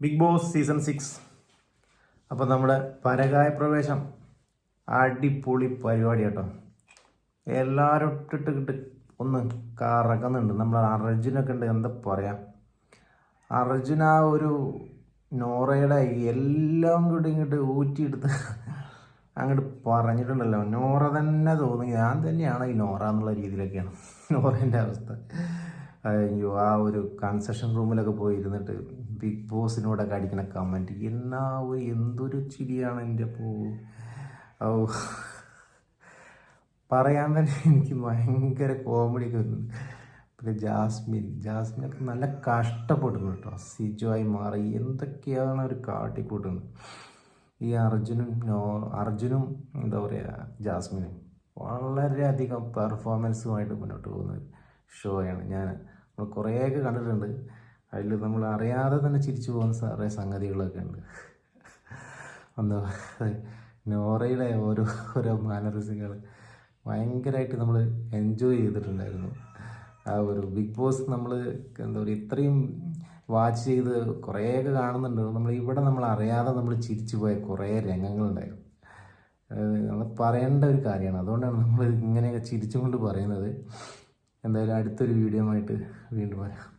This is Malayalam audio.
Big boss season six. അപ്പോൾ നമ്മുടെ പരകായ പ്രവേശം. അടിപൊളി പരിപാടി കേട്ടോ. എല്ലാവരും ഇട്ടിട്ട് ഇട്ട് ഒന്ന് കറങ്ങുന്നുണ്ട്. നമ്മൾ അർജുനൊക്കെ ഉണ്ട്. എന്താ പറയാ? അർജുന ഒരു നോറയുടെ എല്ലാം കൂടി ഇങ്ങോട്ട് ഊറ്റിയെടുത്ത് അങ്ങോട്ട് പറഞ്ഞിട്ടുണ്ടല്ലോ. നോറ തന്നെ തോന്നി ഞാൻ തന്നെയാണ് ഈ നോറ എന്നുള്ള രീതിയിലൊക്കെയാണ്. നോറേന്റെ അവസ്ഥ. അയ്യോ ആ ഒരു കൺസെഷൻ റൂമിലൊക്കെ പോയി ഇരുന്നിട്ട് ബിഗ് ബോസിനോടൊക്കെ അടിക്കുന്ന കമന്റ് എന്നാ ഒരു എന്തൊരു ചിരിയാണ് എന്റെ പോ. ഓ പറയാൻ തന്നെ എനിക്ക് ഭയങ്കര കോമഡി ഒക്കെ വരുന്നുണ്ട്. പിന്നെ ജാസ്മിൻ. ജാസ്മിനൊക്കെ നല്ല കഷ്ടപ്പെടുന്നു കേട്ടോ. സിജുവായി മാറി. എന്തൊക്കെയാണ് അവർ കാട്ടിക്കൂട്ടുന്നത്? ഈ അർജുനും നോ അർജുനും എന്താ പറയുക ജാസ്മിനും വളരെയധികം പെർഫോമൻസുമായിട്ട് മുന്നോട്ട് പോകുന്ന ഷോയാണ് ഞാൻ നമ്മൾ കുറേയൊക്കെ കണ്ടിട്ടുണ്ട്. അതിൽ നമ്മൾ അറിയാതെ തന്നെ ചിരിച്ചു പോകുന്ന കുറേ സംഗതികളൊക്കെ ഉണ്ട്. എന്താ നോറയുടെ ഓരോ ഓരോ മാനറിസുകൾ ഭയങ്കരമായിട്ട് നമ്മൾ എൻജോയ് ചെയ്തിട്ടുണ്ടായിരുന്നു. ആ ഒരു ബിഗ് ബോസ് നമ്മൾ എന്താ പറയുക ഇത്രയും വാച്ച് ചെയ്ത് കുറേയൊക്കെ കാണുന്നുണ്ട്. നമ്മൾ ഇവിടെ നമ്മൾ അറിയാതെ നമ്മൾ ചിരിച്ചു പോയ കുറേ രംഗങ്ങളുണ്ടായിരുന്നു. നമ്മൾ പറയേണ്ട ഒരു കാര്യമാണ്. അതുകൊണ്ടാണ് നമ്മൾ ഇങ്ങനെയൊക്കെ ചിരിച്ചുകൊണ്ട് പറയുന്നത്. എന്തായാലും അടുത്തൊരു വീഡിയോ ആയിട്ട് വീണ്ടും വരാം.